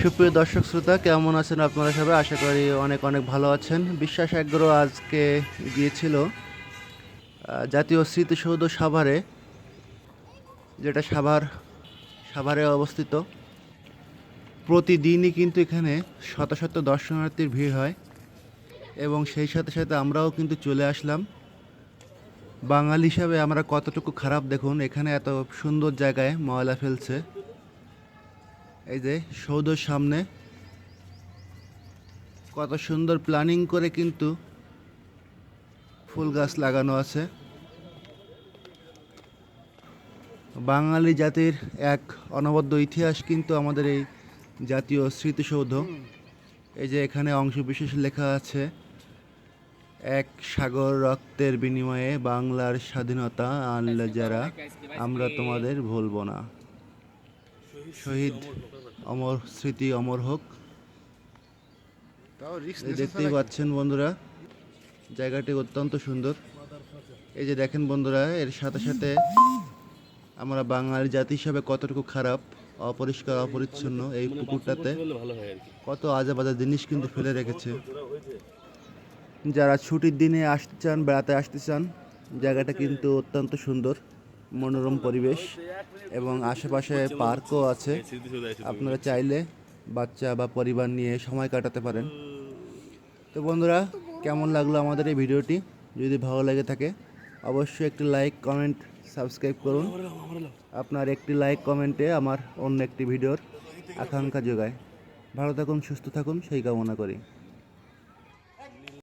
সুপ্রিয় দর্শক শ্রোতা, কেমন আছেন আপনারা সবাই? আশা করি অনেক অনেক ভালো আছেন। বিশ্বাস এগ্রো আজকে গিয়েছিল জাতীয় স্মৃতিসৌধ সাভারে, যেটা সাভার, সাভারে অবস্থিত। প্রতিদিনই কিন্তু এখানে শত শত দর্শনার্থীর ভিড় হয় এবং সেই সাথে সাথে আমরাও কিন্তু চলে আসলাম। বাঙালি হিসাবে আমরা কতটুকু খারাপ দেখুন, এখানে এত সুন্দর জায়গায় ময়লা ফেলছে। এই যে সৌধর সামনে। কত সুন্দর প্ল্যানিং করে কিন্তু ফুল গাছ লাগানো আছে। বাঙালি জাতির এক অনবদ্য ইতিহাস কিন্তু আমাদের এই জাতীয় স্মৃতিসৌধ। এই যে এখানে অংশ বিশেষ লেখা আছে, এক সাগর রক্তের বিনিময়ে বাংলার স্বাধীনতা আনলে যারা, আমরা তোমাদের ভুলব না। শহীদ অমর স্মৃতি অমর হোক। দেখতেই পাচ্ছেন বন্ধুরা জায়গাটি অত্যন্ত সুন্দর। এই যে দেখেন বন্ধুরা এর সাথে সাথে আমরা বাঙালি জাতি হিসাবে কতটুকু খারাপ অপরিষ্কার অপরিচ্ছন্ন এই পুকুরটাতে কত আজে বাজে জিনিস কিন্তু ফেলে রেখেছে। যারা ছুটির দিনে আসতে চান বেড়াতে আসতে চান জায়গাটা কিন্তু অত্যন্ত সুন্দর। মনোরম পরিবেশ এবং আশেপাশে পার্কও আছে। আপনারা চাইলে বাচ্চা বা পরিবার নিয়ে সময় কাটাতে পারেন। তো বন্ধুরা, কেমন লাগল আমাদের এই ভিডিওটি? যদি ভালো লেগে থাকে, অবশ্যই একটি লাইক, কমেন্ট, সাবস্ক্রাইব করুন। আপনার একটি লাইক, কমেন্টে আমার অন্য একটি ভিডিওর আকাঙ্ক্ষা যোগায়। ভালো থাকুন, সুস্থ থাকুন, সেই কামনা করি।